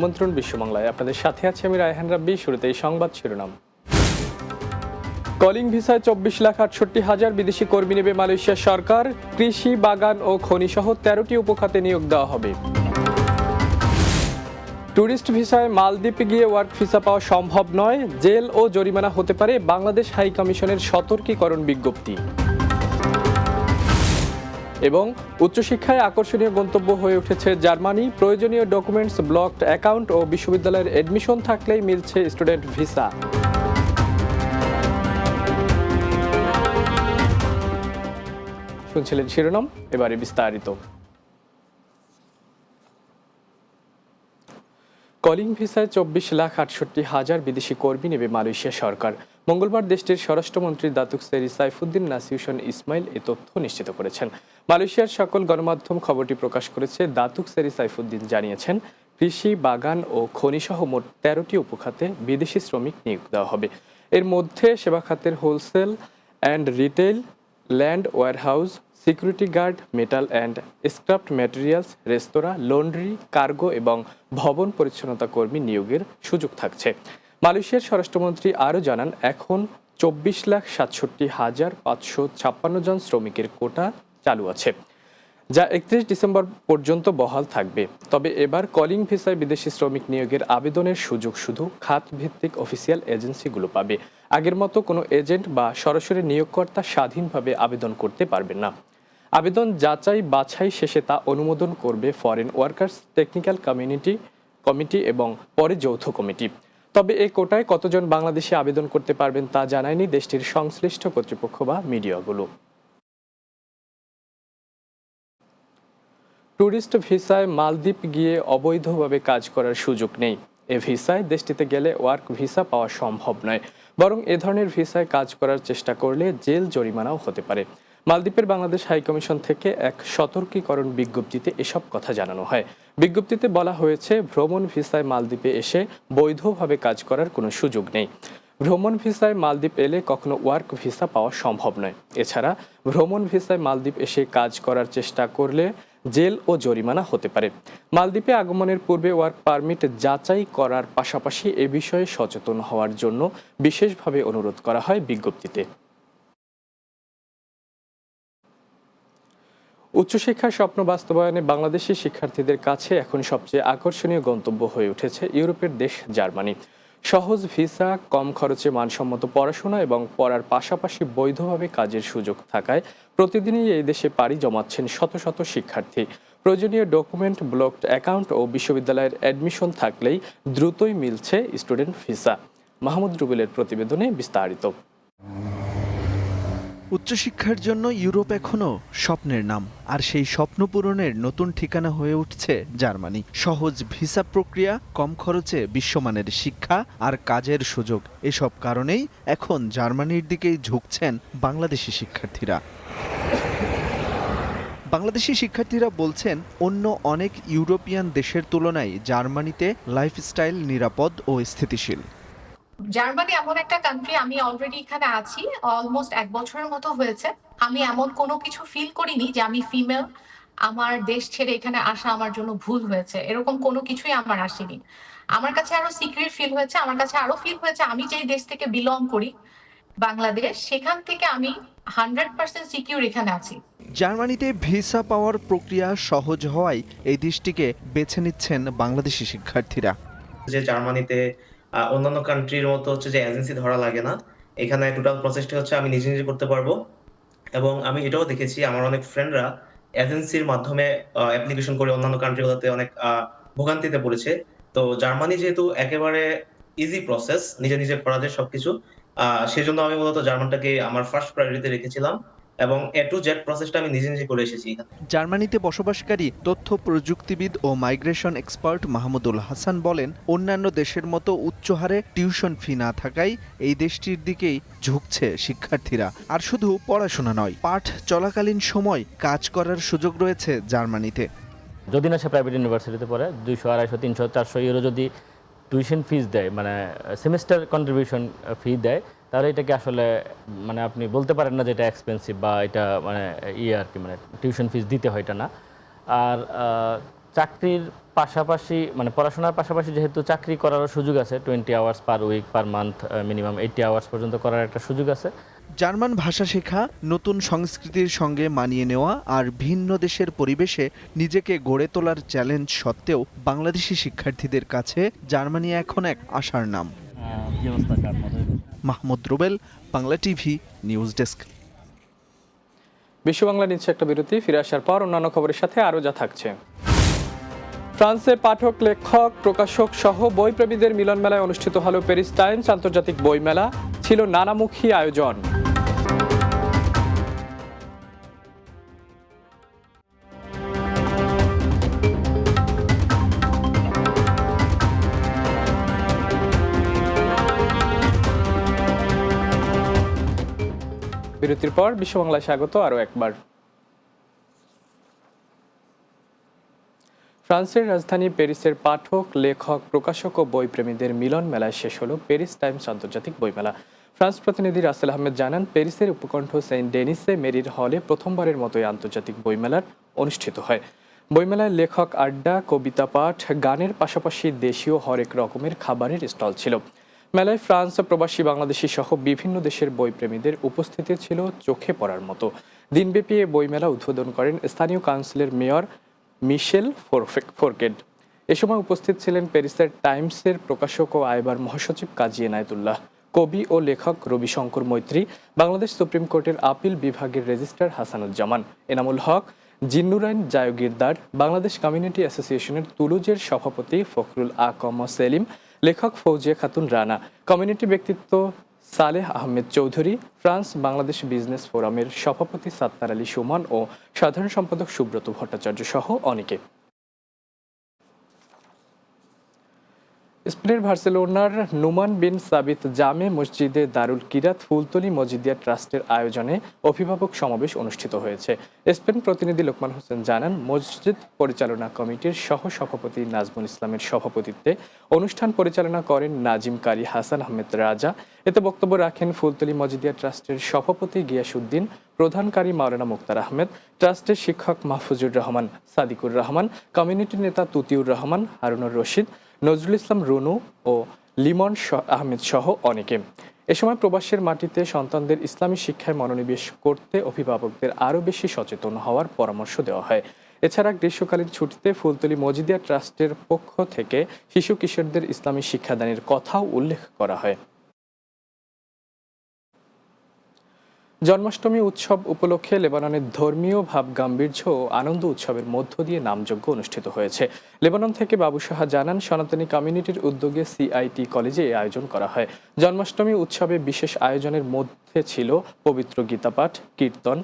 আমন্ত্রণ বিশ্ববাংলায়। আপনাদের সাথে আছি আমি রায়হান রাব্বি, শুরুতে এই সংবাদ শিরোনাম। কলিং ভিসায় চব্বিশ লাখ আটষট্টি হাজার বিদেশি কর্মী নেবে মালয়েশিয়া সরকার। কৃষি, বাগান ও খনি সহ তেরোটি উপখাতে নিয়োগ দেওয়া হবে। ট্যুরিস্ট ভিসায় মালদ্বীপে গিয়ে ওয়ার্ক ভিসা পাওয়া সম্ভব নয়। জেল ও জরিমানা হতে পারে বাংলাদেশ হাই কমিশনের সতর্কীকরণ বিজ্ঞপ্তি। এবং উচ্চশিক্ষায় আকর্ষণীয় গন্তব্য হয়ে উঠেছে জার্মানি। প্রয়োজনীয় ডকুমেন্টস, ব্লকড অ্যাকাউন্ট ও বিশ্ববিদ্যালয়ের এডমিশন থাকলেই মিলছে স্টুডেন্ট ভিসা শুনছিলেন শিরোনাম, এবারে বিস্তারিত। কলিং ভিসায় চব্বিশ লাখ আটষট্টি হাজার বিদেশি কর্মী নেবে মালয়েশিয়া সরকার। মঙ্গলবার দেশটির স্বরাষ্ট্রমন্ত্রী দাতুক সেরি সাইফুদ্দিন নাসিউশন ইসমাইল এ তথ্য নিশ্চিত করেছেন। মালয়েশিয়ার সকল গণমাধ্যম খবরটি প্রকাশ করেছে, দাতুক সেরি সাইফুদ্দিন জানিয়েছেন, কৃষি, বাগান ও খনিসহ মোট তেরোটি উপখাতে বিদেশি শ্রমিক নিয়োগ দেওয়া হবে। এর মধ্যে সেবা খাতের wholesale and retail land warehouse, security guard, metal and scrapped materials, restaurant, laundry, cargo এবং ভবন পরিচ্ছন্নতা কর্মী নিয়োগের সুযোগ থাকছে। মালয়েশিয়ার স্বরাষ্ট্রমন্ত্রী আরও জানান, এখন চব্বিশ লাখ সাতষট্টি হাজার পাঁচশো ছাপ্পান্ন জন শ্রমিকের কোটা চালু আছে, যা একত্রিশ ডিসেম্বর পর্যন্ত বহাল থাকবে। তবে এবার কলিং ভিসায় বিদেশি শ্রমিক নিয়োগের আবেদনের সুযোগ শুধু খাত ভিত্তিক অফিসিয়াল এজেন্সিগুলো পাবে। আগের মতো কোনো এজেন্ট বা সরাসরি নিয়োগকর্তা স্বাধীনভাবে আবেদন করতে পারবেন না। আবেদন যাচাই বাছাই শেষে তা অনুমোদন করবে foreign workers technical community committee এবং পরে যৌথ কমিটি। তবে এই কোটায় কতজন বাংলাদেশি আবেদন করতে পারবেন তা জানায়নি দেশটির সংশ্লিষ্ট কর্তৃপক্ষ বা মিডিয়াগুলো। ট্যুরিস্ট ভিসায় মালদ্বীপ গিয়ে অবৈধভাবে কাজ করার সুযোগ নেই। এ ভিসায় দেশটিতে গেলে ওয়ার্ক ভিসা পাওয়া সম্ভব নয়। বরং এ ধরনের ভিসায় কাজ করার চেষ্টা করলে জেল জরিমানাও হতে পারে। মালদ্বীপের বাংলাদেশ হাইকমিশন থেকে এক সতর্কীকরণ বিজ্ঞপ্তিতে এসব কথা জানানো হয়। বিজ্ঞপ্তিতে বলা হয়েছে, ভ্রমণ ভিসায় মালদ্বীপে এসে বৈধভাবে কাজ করার কোনো সুযোগ নেই। ভ্রমণ ভিসায় মালদ্বীপ এলে কখনো ওয়ার্ক ভিসা পাওয়া সম্ভব নয়। এছাড়া, ভ্রমণ ভিসায় মালদ্বীপ এসে কাজ করার চেষ্টা করলে জেল ও জরিমানা হতে পারে। মালদ্বীপে আগমনের পূর্বে ওয়ার্ক পারমিট যাচাই করার পাশাপাশি এ বিষয়ে সচেতন হওয়ার জন্য বিশেষভাবে অনুরোধ করা হয় বিজ্ঞপ্তিতে। উচ্চশিক্ষার স্বপ্ন বাস্তবায়নে বাংলাদেশি শিক্ষার্থীদের কাছে এখন সবচেয়ে আকর্ষণীয় গন্তব্য হয়ে উঠেছে ইউরোপের দেশ জার্মানি। সহজ ভিসা, কম খরচে মানসম্মত পড়াশোনা এবং পড়ার পাশাপাশি বৈধভাবে কাজের সুযোগ থাকায় প্রতিদিনই এই দেশে পাড়ি জমাচ্ছেন শত শত শিক্ষার্থী। প্রয়োজনীয় ডকুমেন্ট, ব্লকড অ্যাকাউন্ট ও বিশ্ববিদ্যালয়ের অ্যাডমিশন থাকলেই দ্রুতই মিলছে স্টুডেন্ট ভিসা। মাহমুদ রুবেলের প্রতিবেদনে বিস্তারিত। উচ্চশিক্ষার জন্য ইউরোপ এখনও স্বপ্নের নাম, আর সেই স্বপ্ন পূরণের নতুন ঠিকানা হয়ে উঠছে জার্মানি। সহজ ভিসা প্রক্রিয়া, কম খরচে বিশ্বমানের শিক্ষা আর কাজের সুযোগ, এসব কারণেই এখন জার্মানির দিকেই ঝুঁকছেন বাংলাদেশি শিক্ষার্থীরা। বাংলাদেশি শিক্ষার্থীরা বলছেন, অন্য অনেক ইউরোপিয়ান দেশের তুলনায় জার্মানিতে লাইফস্টাইল নিরাপদ ও স্থিতিশীল। জার্মানি এমন একটা কান্ট্রি আমি অলরেডি এখানে আছি অলমোস্ট এক বছরের মতো হয়েছে। আমি এমন কোনো কিছু ফিল করিনি যে আমি ফিমেল আমার দেশ ছেড়ে এখানে আসা আমার জন্য ভুল হয়েছে। এরকম কোনো কিছুই আমার আসেনি। আমার কাছে আরও সিক্রেট ফিল হয়েছে আমার কাছে আরও ফিল হয়েছে আমি যেই দেশ থেকে বিলং করি বাংলাদেশ সেখান থেকে আমি হান্ড্রেড পার্সেন্ট সিকিউর এখানে আছি। জার্মানিতে ভিসা পাওয়ার প্রক্রিয়া সহজ হওয়ায় এই দেশটিকে বেছে নিচ্ছেন বাংলাদেশি শিক্ষার্থীরা। যে জার্মানিতে অন্যান্য কান্ট্রির মতো হচ্ছে যে এজেন্সি ধরা লাগে না। এখানে টোটাল প্রসেসটা হচ্ছে আমি নিজে নিজে করতে পারব। এবং আমি এটাও দেখেছি আমার অনেক ফ্রেন্ডরা এজেন্সির মাধ্যমে অ্যাপ্লিকেশন করে অন্যান্য কান্ট্রিগুলোতে অনেক ভোগান্তিতে পড়েছে। তো জার্মানি যেহেতু একেবারে ইজি প্রসেস নিজে নিজে করা যায় সবকিছু আহ, সেজন্য আমি মূলত জার্মানটাকে আমার ফার্স্ট প্রায়োরিটিতে রেখেছিলাম। এবং এ টু জেড প্রসেসটা আমি নিজে নিজে করে এসেছি জার্মানিতে বসবাসকারী তথ্য প্রযুক্তিবিদ ও মাইগ্রেশন এক্সপার্ট মাহমুদুল হাসান বলেন অন্যান্য দেশের মতো উচ্চ হারে টিউশন ফি না থাকায় এই দেশটির দিকেই ঝুঁকছে শিক্ষার্থীরা। আর শুধু পড়াশোনা নয় পাঠ চলাকালীন সময় কাজ করার সুযোগ রয়েছে জার্মানিতে। যদি না সে প্রাইভেট ইউনিভার্সিটিতে পড়ে দুইশো আড়াইশো তিনশো চারশো ইউরো যদি টিউশন ফিজ দেয় মানে সেমিস্টার কন্ট্রিবিউশন ফি দেয় তাহলে এটাকে আসলে মানে আপনি বলতে পারেন না যে এটা এক্সপেন্সিভ বা এটা মানে ইয়ে আর কি মানে টিউশন ফিস দিতে হয় এটা না। আর চাকরির পাশাপাশি মানে পড়াশোনার পাশাপাশি যেহেতু চাকরি করারও সুযোগ আছে twenty hours per week per month minimum eighty hours পর্যন্ত করার একটা সুযোগ আছে। জার্মান ভাষা শেখা, নতুন সংস্কৃতির সঙ্গে মানিয়ে নেওয়া আর ভিন্ন দেশের পরিবেশে নিজেকে গড়ে তোলার চ্যালেঞ্জ সত্ত্বেও বাংলাদেশি শিক্ষার্থীদের কাছে জার্মানি এখন এক আশার নাম। Mahmud Rubel Bangla TV news desk. বিশ্ব বাংলা নিচ্ছে একটা বিরতি ফিরে আসার পর অন্যান্য খবরের সাথে আরও যা থাকছে। ফ্রান্সে পাঠক লেখক প্রকাশক সহ বইপ্রেমীদের মিলন মেলায় অনুষ্ঠিত হল প্যারিস টাইমস আন্তর্জাতিক বইমেলা। ছিল নানামুখী আয়োজন। বিরতির পর বিশ্ব বাংলায় স্বাগত আরও একবার। ফ্রান্সের রাজধানী প্যারিসের পাঠক, লেখক, প্রকাশক ও বইপ্রেমীদের মিলন মেলায় শেষ হলো প্যারিস টাইমস আন্তর্জাতিক বইমেলা। ফ্রান্স প্রতিনিধি রাসেল আহমেদ জানান, প্যারিসের উপকণ্ঠ সেন্ট ডেনিসে মেরির হলে প্রথমবারের মতো এই আন্তর্জাতিক বইমেলার অনুষ্ঠিত হয়। বইমেলায় লেখক, আড্ডা, কবিতা পাঠ, গানের পাশাপাশি দেশীয় হরেক রকমের খাবারের স্টল ছিল। মেলায় ফ্রান্স, প্রবাসী বাংলাদেশি সহ বিভিন্ন দেশের বইপ্রেমীদের উপস্থিতি ছিল চোখে পড়ার মতো। দিনব্যাপী এ বইমেলা উদ্বোধন করেন স্থানীয় কাউন্সিলের মেয়র মিশেল ফোরকেড এ সময় উপস্থিত ছিলেন প্যারিসের টাইমসের প্রকাশক ও আইবার মহাসচিব কাজী এনায়েতুল্লাহ, কবি ও লেখক রবিশঙ্কর মৈত্রী, বাংলাদেশ সুপ্রিম কোর্টের আপিল বিভাগের রেজিস্ট্রার হাসানুজ্জামান, এনামুল হক, জিন্নুরাইন জায়গিরদার, বাংলাদেশ কমিউনিটি অ্যাসোসিয়েশনের তুলুজের সভাপতি ফখরুল আকম সেলিম লেখক ফৌজিয়া খাতুন রানা কমিউনিটি ব্যক্তিত্ব সালেহ আহমেদ চৌধুরী, ফ্রান্স বাংলাদেশ বিজনেস ফোরামের সভাপতি সাত্তার আলী সুমন ও সাধারণ সম্পাদক সুব্রত ভট্টাচার্য সহ অনেকে। স্পেনের বার্সেলোনার নুমান বিন সাবিত জামে মসজিদে দারুল কিরাত ফুলতলি মজিদিয়া ট্রাস্টের আয়োজনে অভিভাবক সমাবেশ অনুষ্ঠিত হয়েছে। স্পেন প্রতিনিধি লোকমান হোসেন জানান, মসজিদ পরিচালনা কমিটির সহ সভাপতি নাজমুল ইসলামের সভাপতিত্বে অনুষ্ঠান পরিচালনা করেন নাজিম কারি হাসান আহমেদ রাজা। এতে বক্তব্য রাখেন ফুলতলি মজিদিয়া ট্রাস্টের সভাপতি গিয়াসুদ্দিন প্রধানকারী মাওলানা মুক্তার আহমেদ, ট্রাস্টের শিক্ষক মাহফুজুর রহমান সাদিকুর রহমান, কমিউনিটি নেতা তুতিউর রহমান, হারুনুর রশিদ নজরুল ইসলাম, রুনু ও লিমন আহমেদ সহ অনেকে। এ সময় প্রবাসের মাটিতে সন্তানদের ইসলামী শিক্ষায় মনোনিবেশ করতে অভিভাবকদের আরও বেশি সচেতন হওয়ার পরামর্শ দেওয়া হয়। এছাড়া গ্রীষ্মকালীন ছুটিতে ফুলতলি মজিদিয়া ট্রাস্টের পক্ষ থেকে শিশু কিশোরদের ইসলামী শিক্ষাদানের কথাও উল্লেখ করা হয়। জন্মাষ্টমী উৎসব উপলক্ষে লেবাননের ধর্মীয় ভাব গাম্ভীর্য ও আনন্দ উৎসবের মধ্য দিয়ে নামযজ্ঞ অনুষ্ঠিত হয়েছে। লেবানন থেকে বাবু সাহা জানান, সনাতনী কমিউনিটির উদ্যোগে সিআইটি কলেজে এই আয়োজন করা হয়। জন্মাষ্টমী উৎসবে বিশেষ আয়োজনের মধ্যে ছিল পবিত্র গীতাপাঠ, কীর্তন,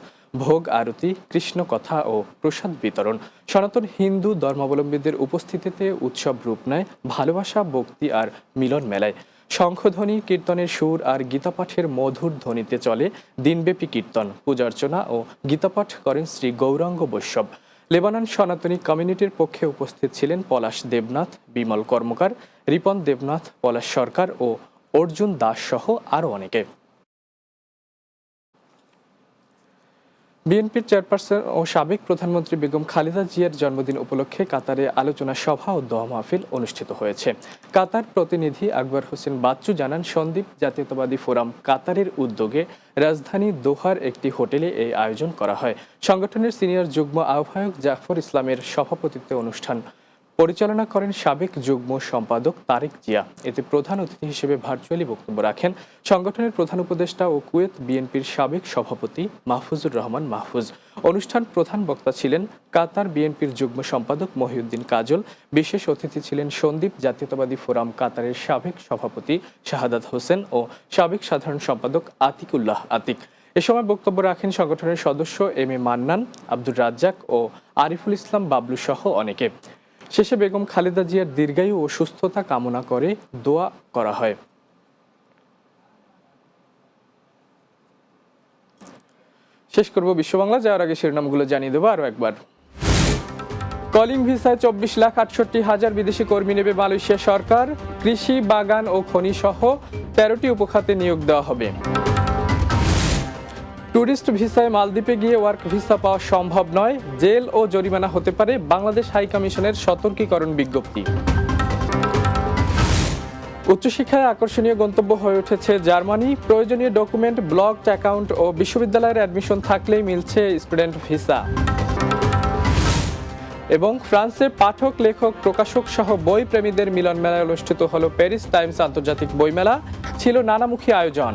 ভোগ আরতি কৃষ্ণ কথা ও প্রসাদ বিতরণ। সনাতন হিন্দু ধর্মাবলম্বীদের উপস্থিতিতে উৎসব রূপ নেয়, ভালোবাসা, ভক্তি আর মিলন মেলায় শঙ্খধ্বনি, কীর্তনের সুর আর গীতাপাঠের মধুর ধ্বনিতে চলে দিনব্যাপী কীর্তন, পূজার্চনা ও গীতাপাঠ করেন শ্রী গৌরাঙ্গ বৈষ্ণব। লেবানন সনাতনী কমিউনিটির পক্ষে উপস্থিত ছিলেন পলাশ দেবনাথ, বিমল কর্মকার, রিপন দেবনাথ, পলাশ সরকার ও অর্জুন দাস সহ আরও অনেকে। বিএনপির চেয়ারপারসন ও সাবেক প্রধানমন্ত্রী বেগম খালেদা জিয়ার জন্মদিন উপলক্ষে কাতারে আলোচনা সভা ও দোয়া মাহফিল অনুষ্ঠিত হয়েছে। কাতার প্রতিনিধি আকবর হোসেন বাচ্চু জানান, সন্দীপ জাতীয়তাবাদী ফোরাম কাতারের উদ্যোগে রাজধানী দোহার একটি হোটেলে এই আয়োজন করা হয়। সংগঠনের সিনিয়র যুগ্ম আহ্বায়ক জাফর ইসলামের সভাপতিত্বে অনুষ্ঠান পরিচালনা করেন সাবেক যুগ্ম সম্পাদক তারেক জিয়া। এতে প্রধান অতিথি হিসেবে ভার্চুয়ালি বক্তব্য রাখেন সংগঠনের প্রধান উপদেষ্টা ও কুয়েত বিএনপির সাবেক সভাপতি মাহফুজুর রহমান মাহফুজ। অনুষ্ঠান প্রধান বক্তা ছিলেন কাতার বিএনপির যুগ্ম সম্পাদক মহিউদ্দিন কাজল। বিশেষ অতিথি ছিলেন সন্দীপ জাতীয়তাবাদী ফোরাম কাতারের সাবেক সভাপতি শাহাদাত হোসেন ও সাবেক সাধারণ সম্পাদক আতিকুল্লাহ আতিক। এ সময় বক্তব্য রাখেন সংগঠনের সদস্য এম এ মান্নান, আব্দুর রাজ্জাক ও আরিফুল ইসলাম বাবলু সহ অনেকে। শেষে বেগম খালেদা জিয়ার দীর্ঘায়ু ও সুস্থতা কামনা করে দোয়া করা হয়। শেষ করব বিশ্ব বাংলা যাওয়ার আগে শিরোনামগুলো জানিয়ে দেবো আরও একবার। কলিং ভিসায় চব্বিশ লাখ আটষট্টি হাজার বিদেশি কর্মী নেবে মালয়েশিয়া সরকার, কৃষি, বাগান ও খনি সহ তেরোটি উপখাতে নিয়োগ দেওয়া হবে। ট্যুরিস্ট ভিসায় মালদ্বীপে গিয়ে ওয়ার্ক ভিসা পাওয়া সম্ভব নয়। জেল ও জরিমানা হতে পারে বাংলাদেশ হাই কমিশনের সতর্কীকরণ বিজ্ঞপ্তি। উচ্চশিক্ষায় আকর্ষণীয় গন্তব্য হয়ে উঠেছে জার্মানি। প্রয়োজনীয় ডকুমেন্ট, ব্লকড অ্যাকাউন্ট ও বিশ্ববিদ্যালয়ের অ্যাডমিশন থাকলেই মিলছে স্টুডেন্ট ভিসা। এবং ফ্রান্সে পাঠক, লেখক, প্রকাশক সহ বই প্রেমীদের মিলন মেলায় অনুষ্ঠিত হলো প্যারিস টাইমস আন্তর্জাতিক বইমেলা। ছিল নানামুখী আয়োজন।